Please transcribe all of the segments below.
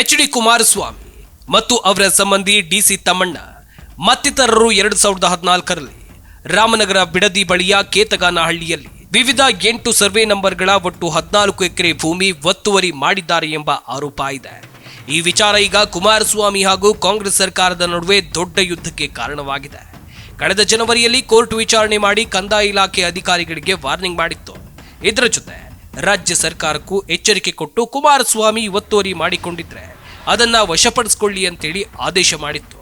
H D Kumaraswamy ಮತ್ತು ಅವರ ಸಂಬಂಧಿ ಡಿ ಸಿ ತಮ್ಮಣ್ಣ, ಮತ್ತಿತರರು ಎರಡು ಸಾವಿರದ ಹದಿನಾಲ್ಕರಲ್ಲಿ ರಾಮನಗರ ಬಿಡದಿ ಬಳಿಯ ಕೇತಗಾನಹಳ್ಳಿಯಲ್ಲಿ ವಿವಿಧ ಎಂಟು ಸರ್ವೆ ನಂಬರ್ಗಳ ಒಟ್ಟು ಹದಿನಾಲ್ಕು ಎಕರೆ ಭೂಮಿ ಒತ್ತುವರಿ ಮಾಡಿದ್ದಾರೆ ಎಂಬ ಆರೋಪ ಇದೆ. ಈ ವಿಚಾರ ಈಗ ಕುಮಾರಸ್ವಾಮಿ ಹಾಗೂ ಕಾಂಗ್ರೆಸ್ ಸರ್ಕಾರದ ನಡುವೆ ದೊಡ್ಡ ಯುದ್ಧಕ್ಕೆ ಕಾರಣವಾಗಿದೆ. ಕಳೆದ ಜನವರಿಯಲ್ಲಿ ಕೋರ್ಟ್ ವಿಚಾರಣೆ ಮಾಡಿ ಕಂದಾಯ ಇಲಾಖೆ ಅಧಿಕಾರಿಗಳಿಗೆ ವಾರ್ನಿಂಗ್ ಮಾಡಿತ್ತು. ಇದರ ಜೊತೆ ರಾಜ್ಯ ಸರ್ಕಾರಕ್ಕೂ ಎಚ್ಚರಿಕೆ ಕೊಟ್ಟು ಕುಮಾರಸ್ವಾಮಿ ಒತ್ತುವರಿ ಮಾಡಿಕೊಂಡಿದ್ರೆ ಅದನ್ನ ವಶಪಡಿಸಿಕೊಳ್ಳಿ ಅಂತೇಳಿ ಆದೇಶ ಮಾಡಿತ್ತು.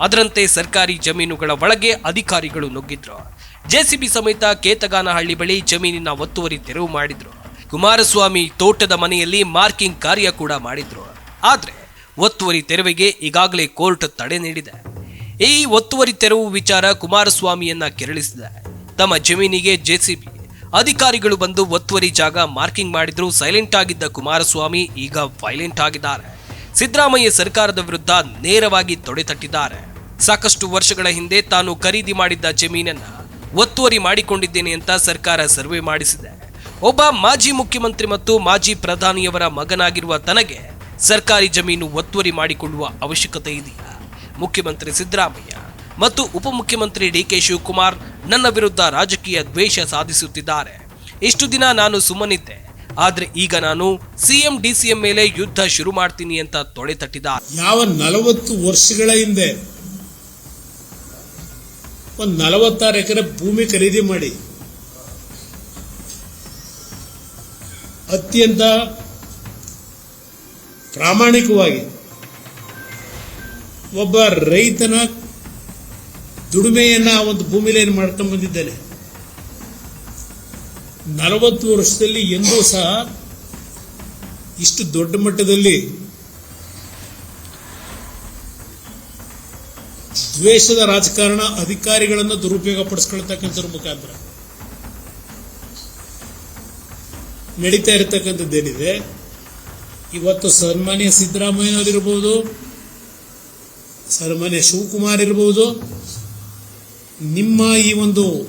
ಅದರಂತೆ ಸರ್ಕಾರಿ ಜಮೀನುಗಳ ಒಳಗೆ ಅಧಿಕಾರಿಗಳು ನುಗ್ಗಿದ್ರು. ಜೆಸಿಬಿ ಸಮೇತ ಕೇತಗಾನಹಳ್ಳಿ ಬಳಿ ಜಮೀನಿನ ಒತ್ತುವರಿ ತೆರವು ಮಾಡಿದ್ರು. ಕುಮಾರಸ್ವಾಮಿ ತೋಟದ ಮನೆಯಲ್ಲಿ ಮಾರ್ಕಿಂಗ್ ಕಾರ್ಯ ಕೂಡ ಮಾಡಿದ್ರು. ಆದ್ರೆ ಒತ್ತುವರಿ ತೆರವಿಗೆ ಈಗಾಗಲೇ ಕೋರ್ಟ್ ತಡೆ ನೀಡಿದೆ. ಈ ಒತ್ತುವರಿ ತೆರವು ವಿಚಾರ ಕುಮಾರಸ್ವಾಮಿಯನ್ನ ಕೆರಳಿಸಿದೆ. ತಮ್ಮ ಜಮೀನಿಗೆ ಜೆಸಿಬಿ ಅಧಿಕಾರಿಗಳು ಬಂದು ಒತ್ತುವರಿ ಜಾಗ ಮಾರ್ಕಿಂಗ್ ಮಾಡಿದ್ರು. ಸೈಲೆಂಟ್ ಆಗಿದ್ದ ಕುಮಾರಸ್ವಾಮಿ ಈಗ ವೈಲೆಂಟ್ ಆಗಿದ್ದಾರೆ. ಸಿದ್ದರಾಮಯ್ಯ ಸರ್ಕಾರದ ವಿರುದ್ಧ ನೇರವಾಗಿ ತೊಡೆತಟ್ಟಿದ್ದಾರೆ ಸಾಕಷ್ಟು ವರ್ಷಗಳ ಹಿಂದೆ ತಾನು ಖರೀದಿ ಮಾಡಿದ್ದ ಜಮೀನನ್ನ ಒತ್ತುವರಿ ಮಾಡಿಕೊಂಡಿದ್ದೇನೆ ಅಂತ ಸರ್ಕಾರ ಸರ್ವೆ ಮಾಡಿಸಿದೆ. ಒಬ್ಬ ಮಾಜಿ ಮುಖ್ಯಮಂತ್ರಿ ಮತ್ತು ಮಾಜಿ ಪ್ರಧಾನಿಯವರ ಮಗನಾಗಿರುವ ತನಗೆ ಸರ್ಕಾರಿ ಜಮೀನು ಒತ್ತುವರಿ ಮಾಡಿಕೊಳ್ಳುವ ಅವಶ್ಯಕತೆ ಇದೆಯಾ? ಮುಖ್ಯಮಂತ್ರಿ ಸಿದ್ದರಾಮಯ್ಯ. ಮತ್ತು ಉಪಮುಖ್ಯಮಂತ್ರಿ ಡಿ ಕೆ ಶಿವಕುಮಾರ್ ನನ್ನ ವಿರುದ್ಧ ರಾಜಕೀಯ ದ್ವೇಷ ಸಾಧಿಸುತ್ತಿದ್ದಾರೆ. ಇಷ್ಟು ದಿನ ನಾನು ಸುಮ್ಮನಿದ್ದೆ. ಆದ್ರೆ ಈಗ ನಾನು ಸಿಎಂ ಡಿಸಿಎಂ ಮೇಲೆ ಯುದ್ಧ ಶುರು ಮಾಡ್ತೀನಿ ಅಂತ ತೊಳೆ ತಟ್ಟಿದ ಯಾವ ನಲವತ್ತು ವರ್ಷಗಳ ಹಿಂದೆ ಒಂದು ನಲವತ್ತಾರು ಎಕರೆ ಭೂಮಿ ಖರೀದಿ ಮಾಡಿ ಅತ್ಯಂತ ಪ್ರಾಮಾಣಿಕವಾಗಿ ಒಬ್ಬ ರೈತನ ದುಡಿಮೆಯನ್ನ ಆ ಒಂದು ಭೂಮಿಲಿ ಏನು ಮಾಡ್ಕೊಂಡು ಬಂದಿದ್ದೇನೆ. ನಲವತ್ತು ವರ್ಷದಲ್ಲಿ ಎಂದೂ ಸಹ ಇಷ್ಟು ದೊಡ್ಡ ಮಟ್ಟದಲ್ಲಿ ದ್ವೇಷದ ರಾಜಕಾರಣ ಅಧಿಕಾರಿಗಳನ್ನು ದುರುಪಯೋಗ ಪಡಿಸ್ಕೊಳ್ತಕ್ಕಂಥ ಮುಖಾಂತರ. ನಡೀತಾ ಇರತಕ್ಕಂಥದ್ದೇನಿದೆ? ಇವತ್ತು ಸನ್ಮಾನ್ಯ ಸಿದ್ದರಾಮಯ್ಯನವರಿರ್ಬೋದು, ಸನ್ಮಾನ್ಯ ಶಿವಕುಮಾರ್ ಇರ್ಬೋದು ನಿಮ್ಮ ಈ ಒಂದು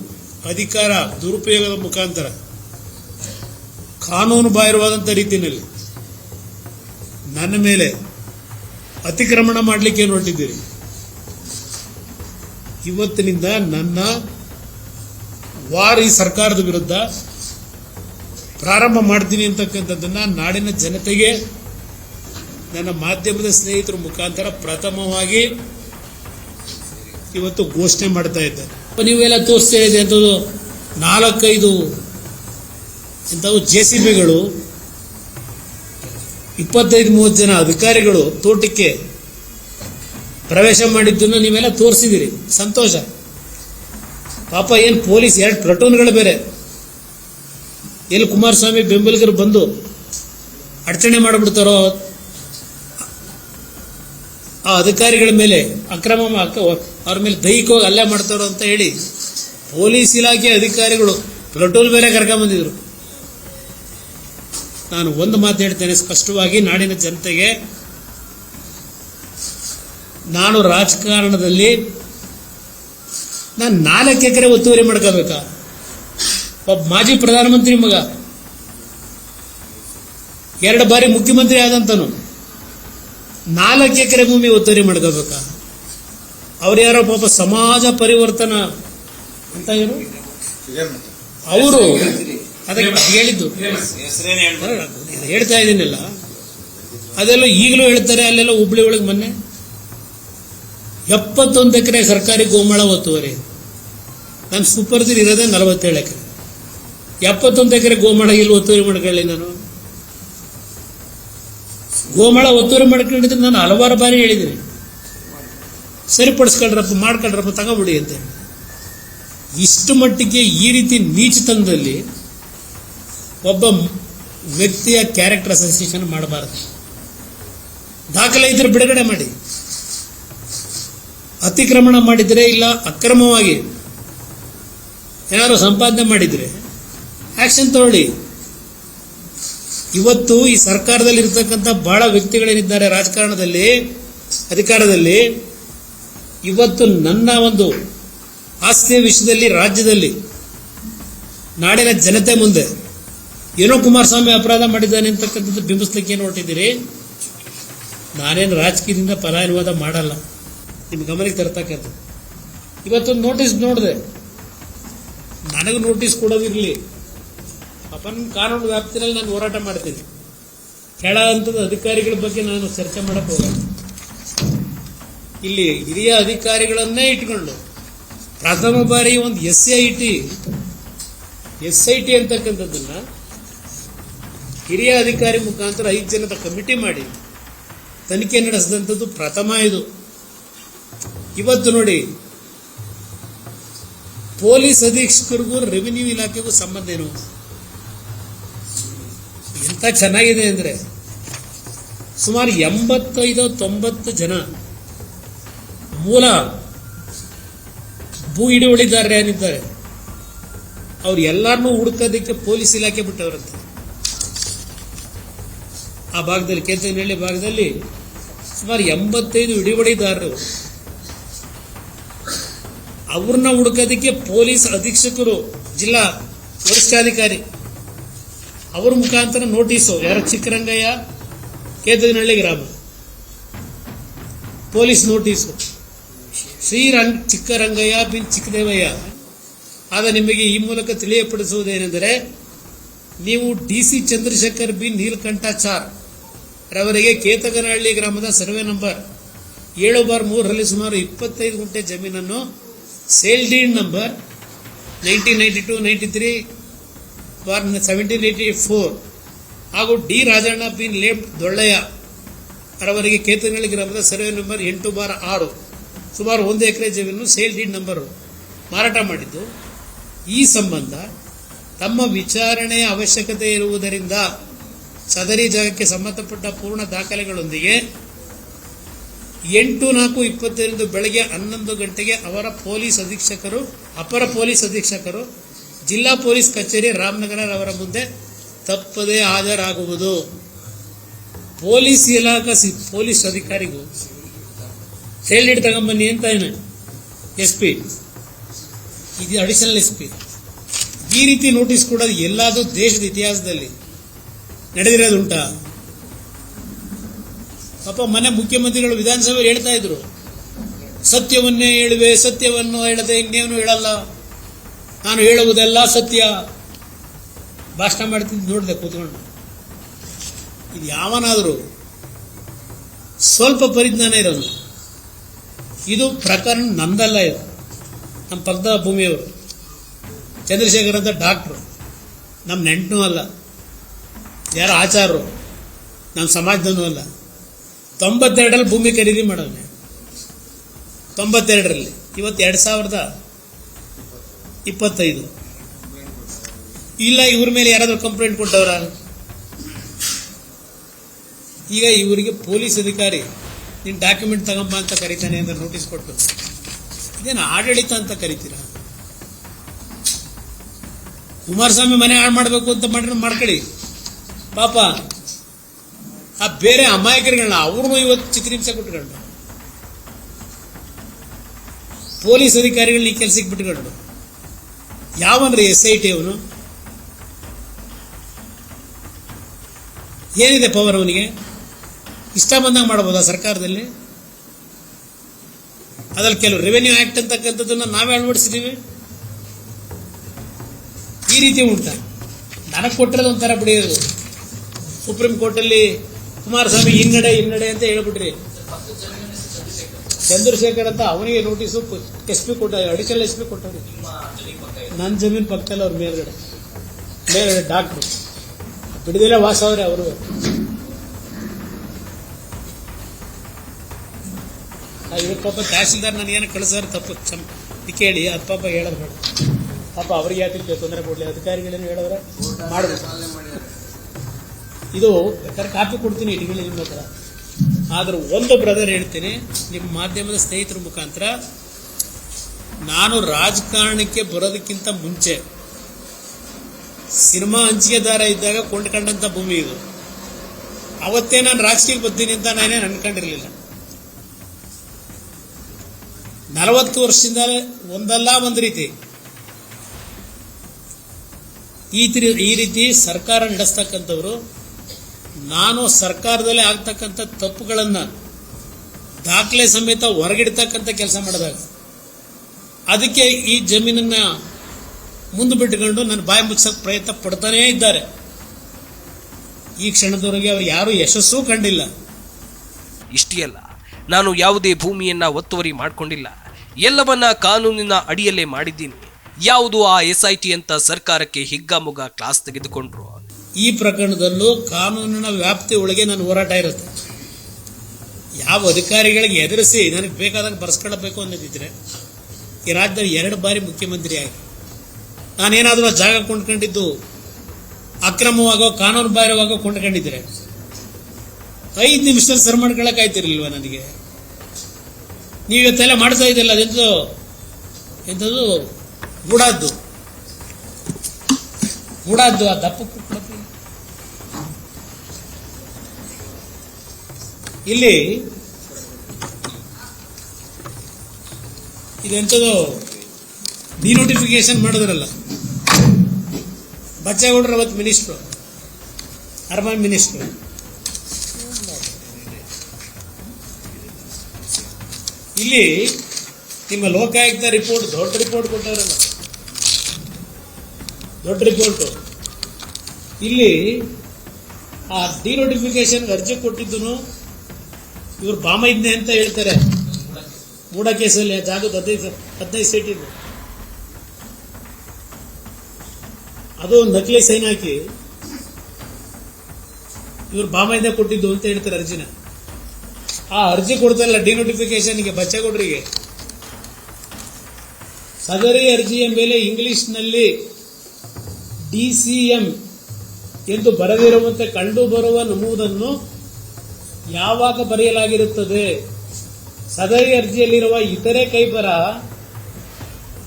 ಅಧಿಕಾರ ದುರುಪಯೋಗದ ಮುಖಾಂತರ ಕಾನೂನು ಬಾಹಿರವಾದಂಥ ರೀತಿಯಲ್ಲಿ ನನ್ನ ಮೇಲೆ ಅತಿಕ್ರಮಣ ಮಾಡಲಿಕ್ಕೆ ಹೊರಟಿದ್ದೀರಿ? ಇವತ್ತಿನಿಂದ ನನ್ನ ವಾರ್ ಸರ್ಕಾರದ ವಿರುದ್ಧ ಪ್ರಾರಂಭ ಮಾಡ್ತೀನಿ ಅಂತಕ್ಕಂಥದ್ದನ್ನು ನಾಡಿನ ಜನತೆಗೆ, ನನ್ನ ಮಾಧ್ಯಮದ ಸ್ನೇಹಿತರ ಮುಖಾಂತರ ಪ್ರಥಮವಾಗಿ ಇವತ್ತು ಘೋಷಣೆ ಮಾಡ್ತಾ ಇದ್ದಾರೆ. ನೀವೆಲ್ಲ ತೋರಿಸ್ತಾ ಇದೆ ಅಂಥದ್ದು ನಾಲ್ಕೈದು ಇಂಥವು ಜೆ ಸಿ ಬಿಗಳು ಇಪ್ಪತ್ತೈದು ಮೂವತ್ತು ಜನ ಅಧಿಕಾರಿಗಳು ತೋಟಕ್ಕೆ ಪ್ರವೇಶ ಮಾಡಿದ್ದನ್ನು ನೀವೆಲ್ಲ ತೋರಿಸಿದಿರಿ ಸಂತೋಷ. ಪಾಪ ಏನು ಪೊಲೀಸ್ ಎರಡು ಪ್ಲಟೂನ್ಗಳು ಬೇರೆ. ಎಲ್ಲಿ ಕುಮಾರಸ್ವಾಮಿ ಬೆಂಬಲಿಗರು ಬಂದು ಅಡಚಣೆ ಮಾಡಿಬಿಡ್ತಾರೋ ಆ ಅಧಿಕಾರಿಗಳ ಮೇಲೆ ಅಕ್ರಮ ಅವ್ರ ಮೇಲೆ ದೈಹಿಕವಾಗಿ ಹಲ್ಲೆ ಮಾಡ್ತಾರೋ ಅಂತ ಹೇಳಿ ಪೊಲೀಸ್ ಇಲಾಖೆ ಅಧಿಕಾರಿಗಳು ಪ್ಲಟೂನ್ ಮೇಲೆ ಕರ್ಕೊಂಬಂದಿದ್ರು. ನಾನು ಒಂದು ಮಾತು ಹೇಳ್ತೇನೆ, ಸ್ಪಷ್ಟವಾಗಿ ನಾಡಿನ ಜನತೆಗೆ. ನಾನು ರಾಜಕಾರಣದಲ್ಲಿ ನಾನು ನಾಲ್ಕು ಎಕರೆ ಒತ್ತುವರಿ ಮಾಡ್ಕೋಬೇಕಾ? ಒಬ್ಬ ಮಾಜಿ ಪ್ರಧಾನಮಂತ್ರಿ ಮಗ. ಎರಡು ಬಾರಿ ಮುಖ್ಯಮಂತ್ರಿ ಆದಂತನು. ನಾಲ್ಕು ಎಕರೆ ಭೂಮಿ ಒತ್ತುವರಿ ಮಾಡ್ಕೋಬೇಕಾ? ಅವ್ರು ಯಾರೋ ಪಾಪ ಸಮಾಜ ಪರಿವರ್ತನ ಅಂತ ಏನು ಅವರು ಅದಕ್ಕೆ ಹೇಳಿದ್ದು. ಹೇಳ್ತಾ ಇದ್ದೀನಲ್ಲ. ಅದೆಲ್ಲ ಈಗಲೂ ಹೇಳ್ತಾರೆ, ಅಲ್ಲೆಲ್ಲ ಹುಬ್ಳಿ ಒಳಗೆ ಮೊನ್ನೆ? ಎಪ್ಪತ್ತೊಂದು ಎಕರೆ ಸರ್ಕಾರಿ ಗೋಮಾಳ ಒತ್ತುವರಿ. ನಾನು ಸುಪರ್ದಿರ್ ಇರೋದೇ ನಲವತ್ತೇಳು ಎಕರೆ. ಎಪ್ಪತ್ತೊಂದು ಎಕರೆ ಗೋಮಾಳ ಇಲ್ಲಿ ಒತ್ತುವರಿ ಮಾಡ್ಕೊಳ್ಳಿ ನಾನು? ಗೋಮಾಳ ಒತ್ತುವರಿ ಮಾಡ್ಕೊಂಡಿದ್ರೆ ನಾನು ಹಲವಾರು ಬಾರಿ ಹೇಳಿದ್ದೀನಿ. ಸರಿಪಡಿಸ್ಕೊಳ್ರಪ್ಪ, ಮಾಡ್ಕೊಳ್ರಪ್ಪ ತಗೊಬಿಡಿ ಅಂತ. ಇಷ್ಟು ಮಟ್ಟಿಗೆ ಈ ರೀತಿ ನೀಚತನದಲ್ಲಿ ಒಬ್ಬ ವ್ಯಕ್ತಿಯ ಕ್ಯಾರೆಕ್ಟರ್ ಅಸೋಸಿಯೇಷನ್ ಮಾಡಬಾರದು. ದಾಖಲೆ ಇದ್ರೆ ಬಿಡುಗಡೆ ಮಾಡಿ. ಅತಿಕ್ರಮಣ ಮಾಡಿದರೆ ಇಲ್ಲ, ಅಕ್ರಮವಾಗಿ. ಏನಾದರೂ ಸಂಪಾದನೆ ಮಾಡಿದರೆ ಆಕ್ಷನ್ ತಗೊಳ್ಳಿ. ಇವತ್ತು ಈ ಸರ್ಕಾರದಲ್ಲಿ ಇರ್ತಕ್ಕಂಥ ಬಹಳ ವ್ಯಕ್ತಿಗಳೇನಿದ್ದಾರೆ ರಾಜಕಾರಣದಲ್ಲಿ, ಅಧಿಕಾರದಲ್ಲಿ, ಇವತ್ತು ನನ್ನ ಒಂದು ಆಸ್ತಿಯ ವಿಷಯದಲ್ಲಿ ರಾಜ್ಯದಲ್ಲಿ, ನಾಡಿನ ಜನತೆ ಮುಂದೆ ಏನೋ ಕುಮಾರಸ್ವಾಮಿ ಅಪರಾಧ ಮಾಡಿದ್ದಾನೆ ಅಂತಕ್ಕಂಥದ್ದು ಬಿಂಬಿಸ್ಲಿಕ್ಕೆ ಏನು ಹೊರಟಿದ್ದೀರಿ? ನಾನೇನು ರಾಜಕೀಯದಿಂದ ಫಲಾನುವಾದ ಮಾಡಲ್ಲ. ನಿಮ್ಮ ಗಮನಕ್ಕೆ ತರ್ತಕ್ಕಂಥದ್ದು. ಇವತ್ತೊಂದು ನೋಟಿಸ್ ನೋಡಿದೆ. ನನಗೆ ನೋಟಿಸ್ ಕೊಡೋದಿರಲಿ. ಅಪನ್ ಕಾನೂನು ವ್ಯಾಪ್ತಿನಲ್ಲಿ ನಾನು ಹೋರಾಟ ಮಾಡ್ತೀನಿ. ಕೆಳ ಹಂತದ ಅಧಿಕಾರಿಗಳ ಬಗ್ಗೆ ನಾನು ಚರ್ಚೆ ಮಾಡಕ್ ಇಲ್ಲಿ ಹಿರಿಯ ಅಧಿಕಾರಿಗಳನ್ನೇ ಇಟ್ಕೊಂಡು ಪ್ರಥಮ ಬಾರಿ ಒಂದು S I T, S I T ಅಂತಕ್ಕಂಥದ್ದನ್ನ ಹಿರಿಯ ಅಧಿಕಾರಿ ಮುಖಾಂತರ ಐದು ಜನದ ಕಮಿಟಿ ಮಾಡಿ ತನಿಖೆ ನಡೆಸಿದಂಥದ್ದು ಪ್ರಥಮ ಇದು. ಇವತ್ತು ನೋಡಿ, ಪೊಲೀಸ್ ಅಧೀಕ್ಷಕರಿಗೂ ರೆವಿನ್ಯೂ ಇಲಾಖೆಗೂ ಸಂಬಂಧ ಏನು? ಎಂತ ಚೆನ್ನಾಗಿದೆ ಅಂದ್ರೆ ಸುಮಾರು ಎಂಬತ್ತೈದು, ತೊಂಬತ್ತು ಜನ ಮೂಲ ಭೂ ಹಿಡುವಳಿದಾರರು ಏನಿದ್ದಾರೆ ಅವ್ರು ಎಲ್ಲರನ್ನೂ ಹುಡುಕೋದಕ್ಕೆ ಪೊಲೀಸ್ ಇಲಾಖೆ ಬಿಟ್ಟವರಂತೆ. ಆ ಭಾಗದಲ್ಲಿ ಕೇತನಹಳ್ಳಿ ಭಾಗದಲ್ಲಿ ಸುಮಾರು ಎಂಬತ್ತೈದು ಹಿಡಿವಳಿದಾರರು ಅವ್ರನ್ನ ಹುಡುಕೋದಕ್ಕೆ ಪೊಲೀಸ್ ಅಧೀಕ್ಷಕರು, ಜಿಲ್ಲಾ ವರಿಷ್ಠಾಧಿಕಾರಿ ಅವ್ರ ಮುಖಾಂತರ ನೋಟಿಸು. ಯಾರ ಚಿಕ್ಕರಂಗಯ್ಯ ಕೇತನಹಳ್ಳಿ ಗ್ರಾಮ. Police notice. ಶ್ರೀರಂಗ್, ಚಿಕ್ಕರಂಗಯ್ಯ ಬಿನ್ ಚಿಕ್ಕದೇವಯ್ಯ. ಆದ ನಿಮಗೆ ಈ ಮೂಲಕ ತಿಳಿಯಪಡಿಸುವುದೇನೆಂದರೆ, ನೀವು D C Chandrashekar B Neelakantachar ರವರಿಗೆ ಕೇತಗನಹಳ್ಳಿ ಗ್ರಾಮದ ಸರ್ವೆ ನಂಬರ್ ಏಳು ಬಾರ್ ಮೂರರಲ್ಲಿ ಸುಮಾರು ಇಪ್ಪತ್ತೈದು ಗುಂಟೆ ಜಮೀನನ್ನು sale deed number nineteen ninety two ninety three bar seventeen eighty four ಹಾಗೂ ಡಿ ರಾಜಣ್ಣ ಬಿನ್ ಲೇಫ್ಟ್ ದೊಳ್ಳೆಯ ರವರಿಗೆ ಕೇತನಹಳ್ಳಿ ಗ್ರಾಮದ ಸರ್ವೆ ನಂಬರ್ ಎಂಟು ಬಾರ್ ಆರು. ಸುಮಾರು ಒಂದು ಎಕರೆ ಜಮೀನು ಸೇಲ್ ಡೀಡ್ ನಂಬರು ಮಾರಾಟ ಮಾಡಿದ್ದು. ಈ ಸಂಬಂಧ ತಮ್ಮ ವಿಚಾರಣೆಯ ಅವಶ್ಯಕತೆ ಇರುವುದರಿಂದ ಸದರಿ ಜಾಗಕ್ಕೆ ಸಂಬಂಧಪಟ್ಟ ಪೂರ್ಣ ದಾಖಲೆಗಳೊಂದಿಗೆ ಎಂಟು ನಾಲ್ಕು ಇಪ್ಪತ್ತೈದು ಬೆಳಗ್ಗೆ ಹನ್ನೊಂದು ಗಂಟೆಗೆ ಅವರ ಪೊಲೀಸ್ ಅಧೀಕ್ಷಕರು, ಅಪರ ಪೊಲೀಸ್ ಅಧೀಕ್ಷಕರು ಜಿಲ್ಲಾ ಪೊಲೀಸ್ ಕಚೇರಿ ರಾಮನಗರ ಅವರ ಮುಂದೆ ತಪ್ಪದೇ ಹಾಜರಾಗುವುದು. ಪೊಲೀಸ್ ಇಲಾಖಾ ಪೊಲೀಸ್ ಅಧಿಕಾರಿಗೂ ಸೇಲ್ ಡೀಡ್ ತಗೊಂಬನ್ನಿ ಅಂತ ಏನು ಎಸ್ ಪಿ. ಇದು ಅಡಿಷನಲ್ ಎಸ್ ಪಿ. ಈ ರೀತಿ ನೋಟಿಸ್ ಕೂಡ ಎಲ್ಲಾದರೂ ದೇಶದ ಇತಿಹಾಸದಲ್ಲಿ ನಡೆದಿರೋದುಂಟಾ ಪಾಪ ಮನೆ ಮುಖ್ಯಮಂತ್ರಿಗಳು ವಿಧಾನಸಭೆ ಹೇಳ್ತಾ ಇದ್ರು, ಸತ್ಯವನ್ನೇ ಹೇಳುವೆ, ಸತ್ಯವನ್ನು ಹೇಳದೆ ಇನ್ನೇನು ಹೇಳಲ್ಲ. ನಾನು ಹೇಳುವುದೆಲ್ಲ ಸತ್ಯ. ಭಾಷಣ ಮಾಡ್ತೀನಿ ನೋಡಿದೆ ಕೂತ್ಕೊಂಡು. ಇದು ಯಾವನಾದರೂ ಸ್ವಲ್ಪ ಪರಿಜ್ಞಾನ ಇರೋದು. ಇದು ಪ್ರಕರಣ ನಂದಲ್ಲ ಇದು. ನಮ್ಮ ಪಕ್ಕದ ಭೂಮಿಯವರು. ಚಂದ್ರಶೇಖರ್ ಅಂತ ಡಾಕ್ಟ್ರು. ನಮ್ಮ ನೆಂಟನೂ ಅಲ್ಲ. ಯಾರೋ ಆಚಾರರು. ನಮ್ಮ ಸಮಾಜದನೂ ಅಲ್ಲ. ತೊಂಬತ್ತೆರಡರಲ್ಲಿ ಭೂಮಿ ಖರೀದಿ ಮಾಡೋಣ ತೊಂಬತ್ತೆರಡರಲ್ಲಿ. ಇವತ್ತು ಎರಡು ಸಾವಿರದ ಇಪ್ಪತ್ತೈದು. ಇಲ್ಲ, ಇವ್ರ ಮೇಲೆ ಯಾರಾದರೂ ಕಂಪ್ಲೇಂಟ್ ಕೊಟ್ಟವ್ರ? ಈಗ ಇವರಿಗೆ ಪೊಲೀಸ್ ಅಧಿಕಾರಿ, ನೀನು ಡಾಕ್ಯುಮೆಂಟ್ ತಗೊಂಬ ಅಂತ ಕರೀತಾನೆ ಅಂತ ನೋಟಿಸ್ ಕೊಟ್ಟು. ಇದೇನು ಆಡಳಿತ ಅಂತ ಕರಿತೀರ? ಕುಮಾರಸ್ವಾಮಿ ಮನೆ ಹಾಳು ಮಾಡಬೇಕು ಅಂತ ಮಾಡ್ರೆ ಮಾಡ್ಕೊಳ್ಳಿ. ಪಾಪ, ಆ ಬೇರೆ ಅಮಾಯಕರುಗಳನ್ನ ಅವ್ರನ್ನೂ ಇವತ್ತು ಚಿತ್ರಹಿಂಸೆ ಕೊಟ್ಕೊಂಡು ಪೊಲೀಸ್ ಅಧಿಕಾರಿಗಳನ್ನ ಈ ಕೆಲಸಕ್ಕೆ ಬಿಟ್ಕೊಂಡು ಯಾವನ್ರಿ ಎಸ್ ಐ ಟಿ ಅವನು? ಏನಿದೆ ಪವರ್ ಅವನಿಗೆ? ಇಷ್ಟ ಬಂದಂಗೆ ಮಾಡ್ಬೋದಾ ಸರ್ಕಾರದಲ್ಲಿ? ಅದ್ರಲ್ಲಿ ಕೆಲವು ರೆವೆನ್ಯೂ ಆಕ್ಟ್ ಅಂತಕ್ಕಂಥದ್ದನ್ನ ನಾವೇ ಅಳವಡಿಸಿದ್ದೀವಿ. ಈ ರೀತಿ ಉಂಟಾ. ನನಗೆ ಕೊಟ್ಟಿರೋದು ಒಂಥರ ಬಿಡಿ ಸುಪ್ರೀಂ ಕೋರ್ಟಲ್ಲಿ ಕುಮಾರಸ್ವಾಮಿ ಹಿನ್ನಡೆ ಹಿನ್ನಡೆ ಅಂತ ಹೇಳ್ಬಿಟ್ರಿ. ಚಂದ್ರಶೇಖರ್ ಅಂತ ಅವನಿಗೆ ನೋಟಿಸು ಎಸ್ ಪಿ ಕೊಟ್ಟ ಅಡಿಷನಲ್ ಎಸ್ ಪಿ ಕೊಟ್ಟವ್ರಿ. ನನ್ನ ಜಮೀನು ಪಕ್ಕದಲ್ಲಿ ಅವ್ರ ಮೇಲ್ಗಡೆ. ಮೇಲ್ಗಡೆ ಡಾಕ್ಟ್ರು ಬಿಡದಿಲ್ಲ ವಾಸ ಅವ್ರೆ ಅವರು. ಇವ್ರ ಪಾಪ ತಹಸೀಲ್ದಾರ್ ನನಗೇನು ಕಳಿಸೋರು ತಪ್ಪು ಚಮ್ ಕೇಳಿ, ಅದು ಪಾಪ ಹೇಳೋದು ಬೇಡ. ಪಾಪ ಅವ್ರಿಗೆ ಯಾಕೆ ತೊಂದರೆ ಕೊಡಲಿ? ಅಧಿಕಾರಿಗಳೇನು ಹೇಳಿದ್ರೆ ಮಾಡಬೇಕು. ಇದು ಬೇಕಾದ್ರೆ ಕಾಪಿ ಕೊಡ್ತೀನಿ ಇಟ್ಕೊಳ್ಳಿ ನಿಮ್ಮ ಹತ್ರ. ಆದ್ರೆ ಒಂದು ಬ್ರದರ್ ಹೇಳ್ತೀನಿ, ನಿಮ್ಮ ಮಾಧ್ಯಮದ ಸ್ನೇಹಿತರ ಮುಖಾಂತರ ನಾನು ರಾಜಕಾರಣಕ್ಕೆ ಬರೋದಕ್ಕಿಂತ ಮುಂಚೆ ಸಿನಿಮಾ ಹಂಚಿಕೆದಾರ ಇದ್ದಾಗ ಕೊಂಡ್ಕೊಂಡಂಥ ಭೂಮಿ ಇದು. ಅವತ್ತೇ ನಾನು ರಾಜಕೀಯಕ್ಕೆ ಬರ್ತೀನಿ ಅಂತ ನಾನೇ ಅನ್ಕೊಂಡಿರಲಿಲ್ಲ. ನಲವತ್ತು ವರ್ಷದಿಂದ ಒಂದಲ್ಲ ಒಂದು ರೀತಿ. ಈ ಈ ರೀತಿ ಸರ್ಕಾರ ನಡೆಸ್ತಕ್ಕಂಥವ್ರು ನಾನು ಸರ್ಕಾರದಲ್ಲಿ ಆಗ್ತಕ್ಕಂಥ ತಪ್ಪುಗಳನ್ನು ದಾಖಲೆ ಸಮೇತ ಹೊರಗಿಡ್ತಕ್ಕಂಥ ಕೆಲಸ ಮಾಡಿದಾಗ ಅದಕ್ಕೆ ಈ ಜಮೀನನ್ನ ಮುಂದೆ ಬಿಟ್ಟುಕೊಂಡು ನನ್ನ ಬಾಯಿ ಮುಗಿಸೋಕೆ ಪ್ರಯತ್ನ ಪಡ್ತಾನೇ ಇದ್ದಾರೆ. ಈ ಕ್ಷಣದವರೆಗೆ ಅವರು ಯಾರೂ ಯಶಸ್ಸು ಕಂಡಿಲ್ಲ. ಇಷ್ಟೇ ಅಲ್ಲ ನಾನು ಯಾವುದೇ ಭೂಮಿಯನ್ನು ಒತ್ತುವರಿ ಮಾಡಿಕೊಂಡಿಲ್ಲ. ಎಲ್ಲವನ್ನ ಕಾನೂನಿನ ಅಡಿಯಲ್ಲೇ ಮಾಡಿದ್ದೀನಿ. ಯಾವುದು ಆ ಎಸ್ ಐ ಟಿ ಅಂತ ಸರ್ಕಾರಕ್ಕೆ ಹಿಗ್ಗಾಮುಗ್ಗ ಕ್ಲಾಸ್ ತೆಗೆದುಕೊಂಡ್ರು. ಈ ಪ್ರಕರಣದಲ್ಲೂ ಕಾನೂನಿನ ವ್ಯಾಪ್ತಿ ಒಳಗೆ ನನ್ನ ಹೋರಾಟ ಇರುತ್ತೆ. ಯಾವ ಅಧಿಕಾರಿಗಳಿಗೆ ಎದುರಿಸಿ ನನಗೆ ಬೇಕಾದಾಗ ಬರ್ಸ್ಕೊಳ್ಳಬೇಕು ಅನ್ನೋದಿದ್ರೆ ಈ ರಾಜ್ಯದಲ್ಲಿ ಎರಡು ಬಾರಿ ಮುಖ್ಯಮಂತ್ರಿ ಆಗಿ ನಾನೇನಾದರೂ ಜಾಗ ಕೊಂಡ್ಕೊಂಡಿದ್ದು ಅಕ್ರಮವಾಗೋ, ಕಾನೂನು ಬಾಹಿರವಾಗೋ ಕೊಂಡ್ಕೊಂಡಿದ್ರೆ ಐದು ನಿಮಿಷದಲ್ಲಿ ಸರ್ ಮಾಡ್ಕೊಳಕ್ಕಾಯ್ತಿರ್ಲಿಲ್ವ ನನಗೆ? ನೀವು ಇವತ್ತೆಲ್ಲ ಮಾಡ್ತಾ ಇದ್ದಿಲ್ಲ ಅದೆಂಥದ್ದು ಎಂಥದ್ದು ಗೂಡಾದ್ದು. ಗೂಡಾದ್ದು ಆ ದಪ್ಪ ಕುಕ್ಕಳಕ್ಕೆ. ಇಲ್ಲಿ ಇದೆಂಥದ್ದು ಡಿನೋಟಿಫಿಕೇಶನ್ ಮಾಡಿದ್ರಲ್ಲ. ಬಚ್ಚೇಗೌಡರು ಅವತ್ತು ಮಿನಿಸ್ಟ್ರು ಅರ್ಬನ್ ಮಿನಿಸ್ಟ್ರು ಇಲ್ಲಿ ನಿಮ್ಮ ಲೋಕಾಯುಕ್ತ ರಿಪೋರ್ಟ್ ದೊಡ್ಡ ರಿಪೋರ್ಟ್ ಕೊಟ್ಟವರಲ್ಲ ದೊಡ್ಡ ರಿಪೋರ್ಟು ಇಲ್ಲಿ ಆ ಡಿನೋಟಿಫಿಕೇಶನ್ ಅರ್ಜಿ ಕೊಟ್ಟಿದ್ದು ಇವ್ರು ಬಾಮೈದ್ನೆ ಅಂತ ಹೇಳ್ತಾರೆ. ಮೂಡ ಕೇಸಲ್ಲಿ ಜಾಗದ ಹದಿನೈದು ಹದಿನೈದು ಸೀಟ್ ಇದೆ ಅದು ನಕಲಿ ಸೈನ್ ಹಾಕಿ ಇವರು ಬಾಮೈದ್ನೆ ಕೊಟ್ಟಿದ್ದು ಅಂತ ಹೇಳ್ತಾರೆ ಅರ್ಜಿನ. ಆ ಅರ್ಜಿ ಕೊಡ್ತಾರಲ್ಲ ಡಿನೋಟಿಫಿಕೇಶನ್ಗೆ ಬಚ್ಚೇಗೌಡರಿಗೆ ಸದರಿ ಅರ್ಜಿಯ ಮೇಲೆ ಇಂಗ್ಲಿಷ್ನಲ್ಲಿ ಡಿ ಎಂದು ಬರೆದಿರುವಂತೆ ಕಂಡುಬರುವ ನಮೂದನ್ನು ಯಾವಾಗ ಬರೆಯಲಾಗಿರುತ್ತದೆ? ಸದರಿ ಅರ್ಜಿಯಲ್ಲಿರುವ ಇತರೆ ಕೈಬರ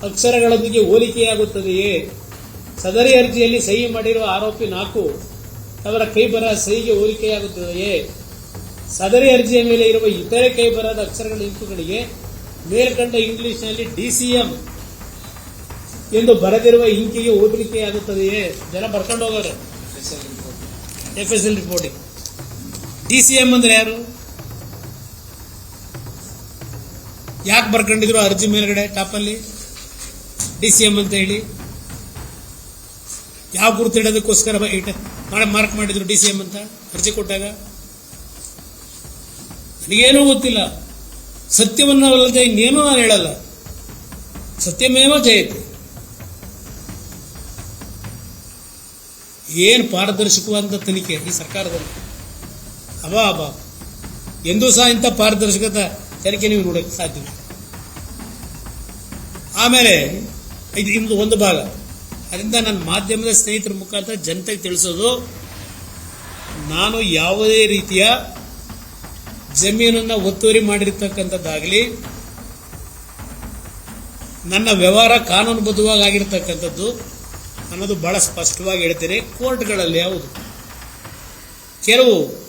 ಅಕ್ಷರಗಳೊಂದಿಗೆ ಹೋಲಿಕೆಯಾಗುತ್ತದೆಯೇ? ಸದರಿ ಅರ್ಜಿಯಲ್ಲಿ ಸಹಿ ಮಾಡಿರುವ ಆರೋಪಿ ನಾಲ್ಕು ಅವರ ಕೈಬರ ಸಹಿಗೆ ಹೋಲಿಕೆಯಾಗುತ್ತದೆಯೇ? ಸದರಿ ಅರ್ಜಿಯ ಮೇಲೆ ಇರುವ ಇತರೆ ಕೈಬರದ ಅಕ್ಷರಗಳ ಇಂಕುಗಳಿಗೆ ಮೇಲ್ಕಂಡ ಇಂಗ್ಲಿಷ್ನಲ್ಲಿ ಡಿಸಿಎಂ ಎಂದು ಬರೆದಿರುವ ಇಂಕಿಗೆ ಆಗುತ್ತದೆಯೇ ಜನ ಬರ್ಕೊಂಡು ಹೋಗೋರು. F S L reporting D C M ಅಂದ್ರೆ ಯಾರು? ಯಾಕೆ ಬರ್ಕೊಂಡಿದ್ರು ಅರ್ಜಿ ಮೇಲ್ಗಡೆ ಟಾಪಲ್ಲಿ ಡಿ ಸಿ ಎಂ ಅಂತ ಹೇಳಿ. ಯಾವ ಗುರುತು ಇಡೋದಕ್ಕೋಸ್ಕರ ಮಾರ್ಕ್ ಮಾಡಿದ್ರು ಡಿ ಸಿ ಎಂ ಅಂತ? ಅರ್ಜಿ ಕೊಟ್ಟಾಗ? ನನಗೇನೂ ಗೊತ್ತಿಲ್ಲ. ಸತ್ಯವನ್ನು ಅಲ್ಲದೆ ಇನ್ನೇನೂ ನಾನು ಹೇಳಲ್ಲ. ಸತ್ಯಮೇವ ಜಯತೆ. ಏನು ಪಾರದರ್ಶಕವಾದಂಥ ತನಿಖೆ ಈ ಸರ್ಕಾರದಲ್ಲಿ? ಅಬಾ ಅಬಾ. ಎಂದೂ ಸಹ ಇಂಥ ಪಾರದರ್ಶಕತೆ ತನಿಖೆ ನೀವು ನೋಡೋಕ್ಕೆ ಸಾಧ್ಯವಿಲ್ಲ ಆಮೇಲೆ, ಇದು ಇಂದು ಒಂದು ಭಾಗ. ಅದರಿಂದ ನನ್ನ ಮಾಧ್ಯಮದ ಸ್ನೇಹಿತರ ಮುಖಾಂತರ ಜನತೆಗೆ ತಿಳಿಸೋದು, ನಾನು ಯಾವುದೇ ರೀತಿಯ ಜಮೀನನ್ನು ಒತ್ತುವರಿ ಮಾಡಿರ್ತಕ್ಕಂಥದ್ದಾಗಲಿ, ನನ್ನ ವ್ಯವಹಾರ ಕಾನೂನುಬದ್ಧವಾಗಿ ಆಗಿರ್ತಕ್ಕಂಥದ್ದು ಅನ್ನೋದು ಬಹಳ ಸ್ಪಷ್ಟವಾಗಿ ಹೇಳ್ತೇನೆ. ಕೋರ್ಟ್ಗಳಲ್ಲಿ ಯಾವುದು ಕೆಲವು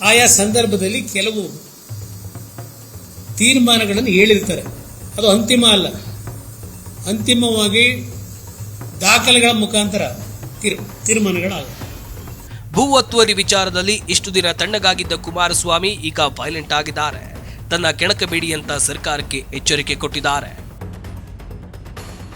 ಆಯಾ ಸಂದರ್ಭದಲ್ಲಿ ಕೆಲವು ತೀರ್ಮಾನಗಳನ್ನು ಹೇಳಿರ್ತಾರೆ. ಅದು ಅಂತಿಮ ಅಲ್ಲ. ಅಂತಿಮವಾಗಿ ದಾಖಲೆಗಳ ಮುಖಾಂತರ ತೀರ್, ತೀರ್ಮಾನಗಳಾಗುತ್ತೆ. ಭೂ ಒತ್ತುವರಿ ವಿಚಾರದಲ್ಲಿ ಇಷ್ಟು ದಿನ ತಣ್ಣಗಾಗಿದ್ದ ಕುಮಾರಸ್ವಾಮಿ ಈಗ ವೈಲೆಂಟ್ ಆಗಿದ್ದಾರೆ. ತನ್ನ ಕೆಣಕಬೇಡಿ ಅಂತ ಸರ್ಕಾರಕ್ಕೆ ಎಚ್ಚರಿಕೆ ಕೊಟ್ಟಿದ್ದಾರೆ.